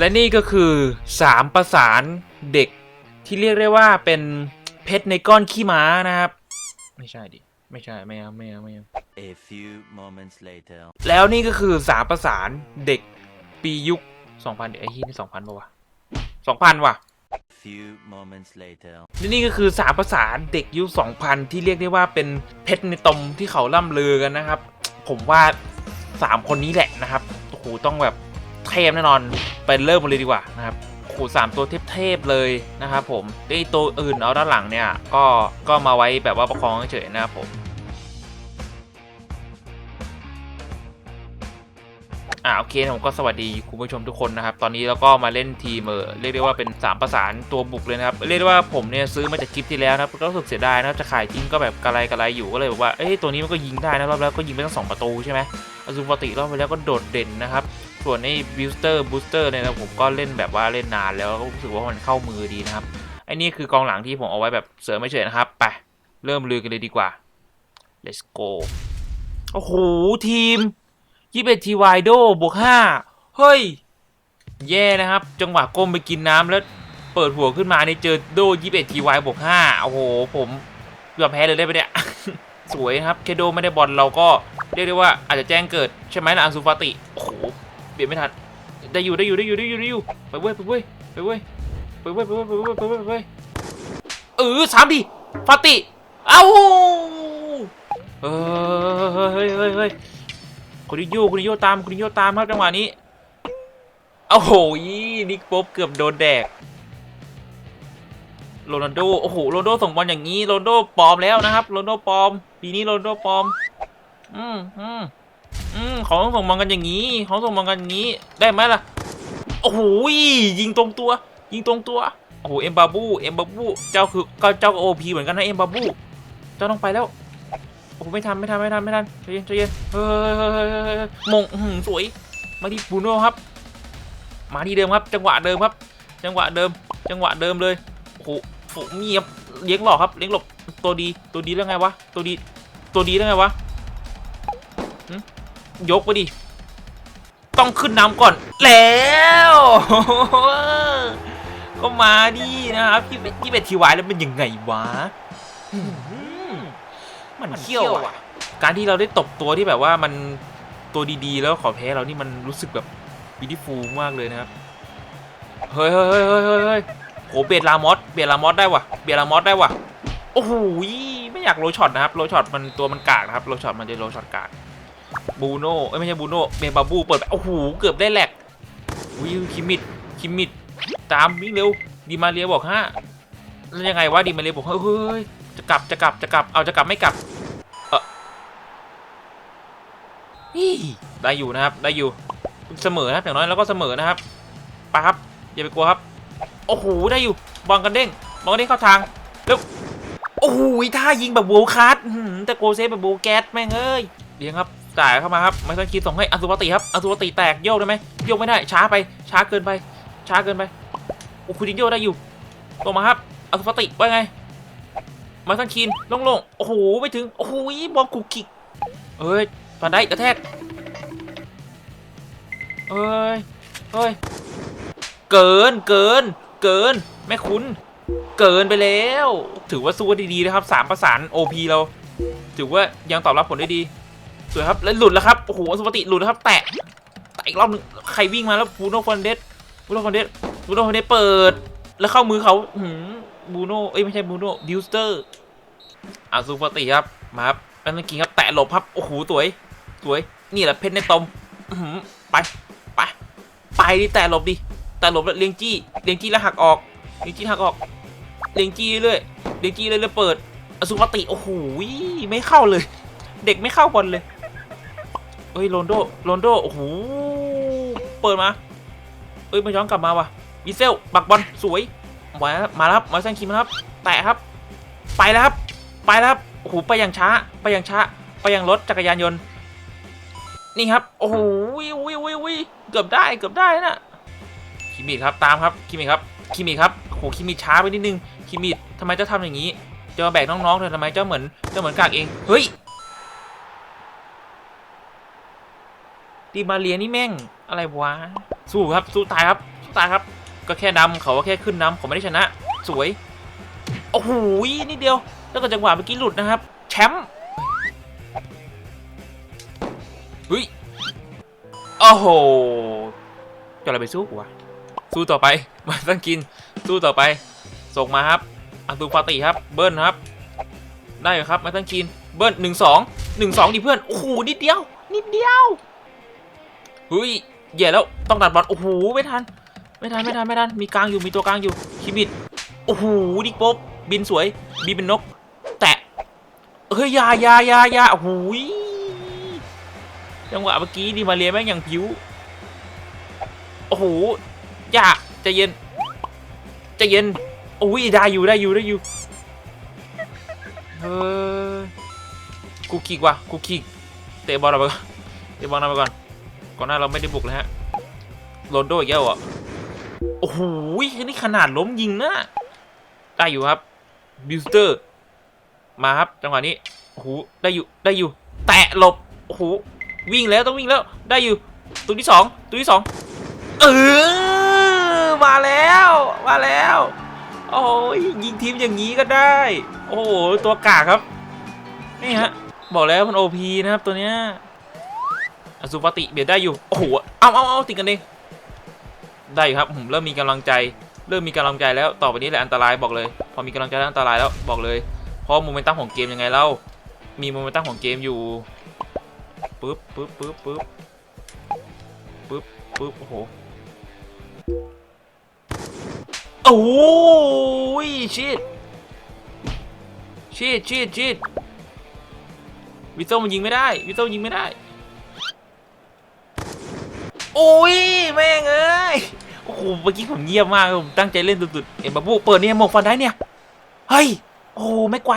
และนี่ก็คือสามประสานเด็กที่เรียกได้ว่าเป็นเพชรในก้อนขี้ม้านะครับ ไม่ใช่ดิ ไม่ใช่ไม่เอาไม่เอาไม่เอา A few moments later. แล้วนี่ก็คือสามประสานเด็กปียุค2000เดี๋ยวไอ้ที่นี่2,000ป่าวะ2,000ว่ะ Few moments later. และนี่ก็คือสามประสานเด็กยุค2000 ที่เรียกได้ว่าเป็นเพชรในตมที่เขาล่ำลือกันนะครับ ผมว่าสามคนนี้แหละนะครับโอ้โหต้องแบบ เทพแน่นอนไปเริ่มเลยดีกว่านะครับโอ้โหสามตัวเทพๆเลยนะครับผมไอ้ตัวอื่นเอาด้านหลังเนี่ยก็ก็มาไว้แบบว่าประคองเฉยนะครับผมอ่าโอเคผมก็สวัสดีคุณผู้ชมทุกคนนะครับ ตอนนี้เราก็มาเล่นทีมเออเรียกได้ว่าเป็นสามประสานตัวบุกเลยนะครับ เรียกได้ว่าผมเนี่ยซื้อมาจากคลิปที่แล้วนะครับก็รู้สึกเสียดายนะครับจะขายทิ้งก็แบบกระไรกระไรอยู่ก็เลยบอกว่าเอ้ยตัวนี้มันก็ยิงได้นะรอบแล้วก็ยิงไปทั้งสองประตูใช่ไหมอซูปติรอบไปแล้วก็โดดเด่นนะครับ ส่วนไอ้บิวสเตอร์บูสเตอร์เนี่ยนะผมก็เล่นแบบว่าเล่นนานแล้วก็รู้สึกว่ามันเข้ามือดีนะครับไอ้นี่คือกองหลังที่ผมเอาไว้แบบเสริมไม่เฉยนะครับไปเริ่มลือกันเลยดีกว่า let's go โอ้โห ทีมยี่สิบเอ็ดทีวายโดบวกห้าเฮ้ย แย่นะครับ จังหวะก้มไปกินน้ำแล้วเปิดหัวขึ้นมาในเจอโดยี่สิบเอ็ดทีวายบวกห้าโอ้โห ผมเกือบแพ้เลยได้ปะเนี่ย สวยนะครับ เคโดไม่ได้บอลเราก็เรียกได้ว่าอาจจะแจ้งเกิดใช่ไหมล่ะอันซูฟาติ โอ้โห ลี่ยนไม่ทันได้อยู่ได้อยู่ได้อยู่ได้อยู่ได้อยู่ไปเว้ยไปเว้ยไปเว้ยไปเว้ยไปเว้ยไปเว้ยไปเว้ยไปเว้ยเออสามดิฟาติเอ้าเฮ้ยเฮ้ยเฮ้ยคุณนิโยคุณนิโยตามคุณนิโยตามครับจังหวะนี้โอ้โหนิกป๊บเกือบโดนแดกโรนัลโดโอ้โหโรนัลโดส่งบอลอย่างนี้โรนัลโดปลอมแล้วนะครับโรนัลโดปลอมปีนี้โรนัลโดปลอมอืมอืม อืมเขาต้องส่งบอลกันอย่างนี้เขาส่งบอลกันอย่างนี้ ได้ไหมล่ะ โอ้โหยิงตรงตัว ยิงตรงตัว โอ้โห เอ็มบาบู เอ็มบาบู เจ้าคือก็เจ้าโอพีเหมือนกันนะ เอ็มบาบู เจ้าต้องไปแล้ว โอ้โห ไม่ทัน ไม่ทัน ไม่ทัน ไม่ทันใจเย็นใจเย็น เฮ้ยมงหือสวย มาที่บูโน่ครับ มาที่เดิมครับ จังหวะเดิมครับ จังหวะเดิม จังหวะเดิมเลย โอ้โหเงียบเลี้ยงหลอกครับ เลี้ยงหลบ ตัวดี ตัวดีแล้วไงวะ ตัวดี ตัวดีแล้วไงวะ ยกไปดิ ต้องขึ้นน้ำก่อน แล้วก็มาดินะครับที่เป็นที่เป็นทีวายแล้วเป็นยังไงวะอื้อหือมันเขี้ยวอะ การที่เราได้ตบตัวที่แบบว่ามันตัวดีๆ แล้วขอแพ้เรานี่มันรู้สึกแบบบีดีฟูมากเลยนะครับ เฮ้ยเฮ้ยเฮ้ยเฮ้ยเฮ้ยเฮ้ยโหเบียดลามอสเบียดลามอสได้ว่ะเบียดลามอสได้ว่ะ โอ้โหไม่อยากโรช็อตนะครับ โรช็อตมันตัวมันกากนะครับ โรช็อตมันจะโรช็อตกาก บูโน่เอ้ยไม่ใช่บูโน่เมบาบูเปิดไปโอ้โหเกือบได้แหลกวิวคิมิดคิมิดตามวิ่งเร็วดีมาเรียบอกห้าแล้วยังไงวะดีมาเรียบอกเฮ้ยจะกลับจะกลับจะกลับเอาจะกลับไม่กลับเออได้อยู่นะครับได้อยู่เสมอครับอย่างน้อยแล้วก็เสมอนะครับไปครับอย่าไปกลัวครับโอ้โหได้อยู่บอลกันเด้งบอลกันเด้งเข้าทางแล้วโอ้โหท่ายิงแบบโวลคัสแต่โกเซฟแบบโวแก๊สแม่งเอ้ยเลี้ยงครับ จ่ายเข้ามาครับไม่ต้องคิดส่งให้อสุปติครับอสุปติแตกโยกได้ไหมโยกไม่ได้ช้าไปช้าเกินไป ช้าเกินไปโอ้คุณยิงโยกได้อยู่ลงมาครับอสุปติว่าไงมาทั้งคีนโล่งโอ้โหไม่ถึงโอ้โหบอลคุกคิกเอ้ยผ่านได้กระแทกเอ้ยเฮ้ยเกินเกินเกินแม่คุณเกินไปแล้ว ถือว่าสู้ได้ดีนะครับสามประสาน OP เรา ถือว่ายังตอบรับผลได้ดี สวยครับแล้วหลุดแล้วครับโอ้โหสุปติหลุดแล้วครับแตะแตะอีกรอบหนึงใครวิ่งมาแล้วบูโน่ฟอนเดสบูโน่ฟอนเดสบูโน่ฟอนเดสเปิด แล้วเข้ามือเขาหืมบูโน่เอ้ยไม่ใช่บูโน่ดิวสเตอร์อาซูปติครับมาครับแป๊บนึงกินครับแตะหลบครับโอ้โหสวยสวยนี่แหละเพชรในตมหือไปไปไปดิแตะหลบดิแตะหลบแล้วเลียงจี้เลียงจี้แล้วหักออกเลียงจี้หักออกเลียงจี้เรื่อยเลียงจี้เรื่อยแล้วเปิดอาซูปติโอ้โหไม่เข้าเลย เด็กไม่เข้าบอลเลย เฮ้ยโรนโดโรนโดโอ้โหเปิดมาเอ้ยมาย้อนกลับมาว่ะวิเซลบักบอลสวยมาแล้วมาแล้วครับมาแซงคิมครับ แตะครับ ไปแล้วครับ ไปแล้วครับโอ้โหไปอย่างช้า ไปอย่างช้า ไปอย่างรถจักรยานยนต์ นี่ครับโอ้โหวิววิววิววิเกือบได้เกือบได้นะคิมิครับตามครับคิมิครับคิมิครับโอ้โหคิมิช้าไปนิดนึงคิมิทำไมเจ้าทำอย่างนี้จะมาแบกน้องๆเธอทำไมเจ้าเหมือนเจ้าเหมือนกากเองเฮ้ย ดีมาเรียนี่แม่งอะไรวะ สู้ครับ สู้ตายครับ สู้ตายครับ ก็แค่นำเขาก็แค่ขึ้นนำเขาไม่ได้ชนะ สวย โอ้โหนิดเดียว แล้วก็จังหวะเมื่อกี้หลุดนะครับ แชมป์เฮ้ย โอ้โหจะอะไรไปสู้วะ สู้ต่อไป มาตั้งกิน สู้ต่อไป ส่งมาครับอัตูฟาติครับ เบิ้ลครับ ได้ครับ มาตั้งกิน เบิ้ลหนึ่งสองหนึ่งสองดิเพื่อน โอ้โห นิดเดียว นิดเดียว เฮ้ยแย่แล้วต้องดัดบอลโอ้โหไม่ทัน ไม่ทันไม่ทันไม่ทันมีกลางอยู่มีตัวกลางอยู่คิมิดโอ้โหดิป๊กบินสวยบินเป็นนก แตะเฮ้ยยายายายาโอ้โหจังหวะเมื่อกี้ดิมาเรียแม่งอย่างผิวโอ้โหอย่าใจเย็นใจเย็นโอ้ยได้อยู่ได้อยู่ได้อยู่เฮ้ยกูคิกว่ะกูคิกเตะบอลเราไปก่อนเตะบอลเราไปก่อน ก่อนหน้าเราไม่ได้บุกเลยฮะโรนโดอีกแล้วอะโอ้โหนี่ขนาดล้มยิงนะได้อยู่ครับบิวสเตอร์ มาครับจังหวะนี้โอ้โหได้อยู่ได้อยู่ แตะหลบโอ้โหวิ่งแล้วต้องวิ่งแล้วได้อยู่ตัวที่สองตัวที่สองเออมาแล้วมาแล้วโอ้ยยิงทีมอย่างนี้ก็ได้ โอ้โหตัวกากครับนี่ฮะบอกแล้วมันโอพีนะครับตัวเนี้ย อสุปติเบียดได้อยู่ โอ้โห เอาเอาเอาติดกันเองได้อยู่ครับผมเริ่มมีกำลังใจ เริ่มมีกำลังใจแล้ว ต่อไปนี้แหละอันตรายบอกเลย พอมีกำลังใจแล้วอันตรายแล้วบอกเลย เพราะโมเมนตัมของเกมยังไงเล่า มีโมเมนตัมของเกมอยู่ ปึ๊บปึ๊บปึ๊บปึ๊บปึ๊บปึ๊บโอ้โห โอ้ยชิดชิดชิดชิดวิโตมันยิงไม่ได้ วิโตยิงไม่ได้ โอ้ยแม่งเอ้ยโอ้โหเมื่อกี้ผมเงียบมากผมตั้งใจเล่นสุดๆเอ็มบับบูเปิดเนี่ยหมกฟันได้เนี่ยเฮ้ยโอ้โหไม่ไกว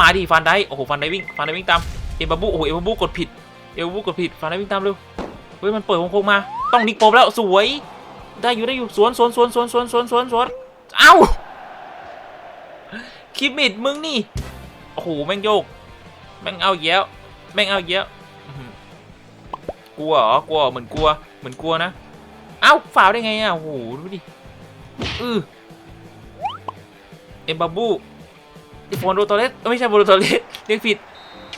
มาดิฟันได้โอ้โหฟันได้วิ่งฟันได้วิ่งตามเอ็มบับบูโอ้โหเอ็มบับบูกดผิดเอ็มบับบูกดผิดฟันได้วิ่งตามเร็วเฮ้ยมันเปิดโค้งมา ต้องนิกโปบแล้วสวย ได้อยู่ได้อยู่สวนสวนสวนสวนสวนสวนสวนสวนเอ้าคิมมิดมึงนี่โอ้โหแม่งโยกแม่งเอาอีกแล้วแม่งเอาอีกแล้วอื้อหือ กลัวเหรอกลัวเหมือนกลัวเหมือนกลัวนะเอ้าฝ่าวได้ไงอะโอ้โหดูดิอือเอ็มบาบูอีฟอนโดโตเลสเอ้ยไม่ใช่โบโดโตเลสเรียกผิด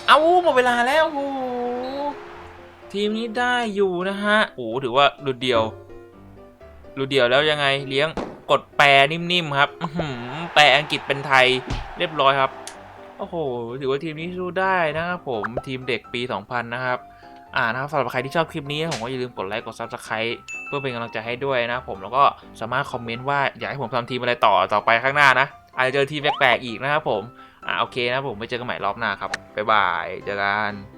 เอ้าหมดเวลาแล้วโอ้โหทีมนี้ได้อยู่นะฮะโอ้โหถือว่ารุดเดียวรุดเดียวแล้วยังไงเลี้ยงกดแปลนิ่มๆครับหือแปลอังกฤษเป็นไทยเรียบร้อยครับ โอ้โห ถือว่าทีมนี้สู้ได้นะครับผมทีมเด็กปี 2000 นะครับ อ่านะครับสำหรับใครที่ชอบคลิปนี้ผมก็อย่าลืมกดไลค์กด Subscribe เพื่อเป็นกำลังใจให้ด้วยนะผมแล้วก็สามารถคอมเมนต์ว่าอยากให้ผมทำทีมอะไรต่อต่อไปข้างหน้านะอาจจะเจอทีมแปลกๆอีกนะครับผมอ่าโอเคนะผมไปเจอกันใหม่รอบหน้าครับบ๊ายบายเจอกัน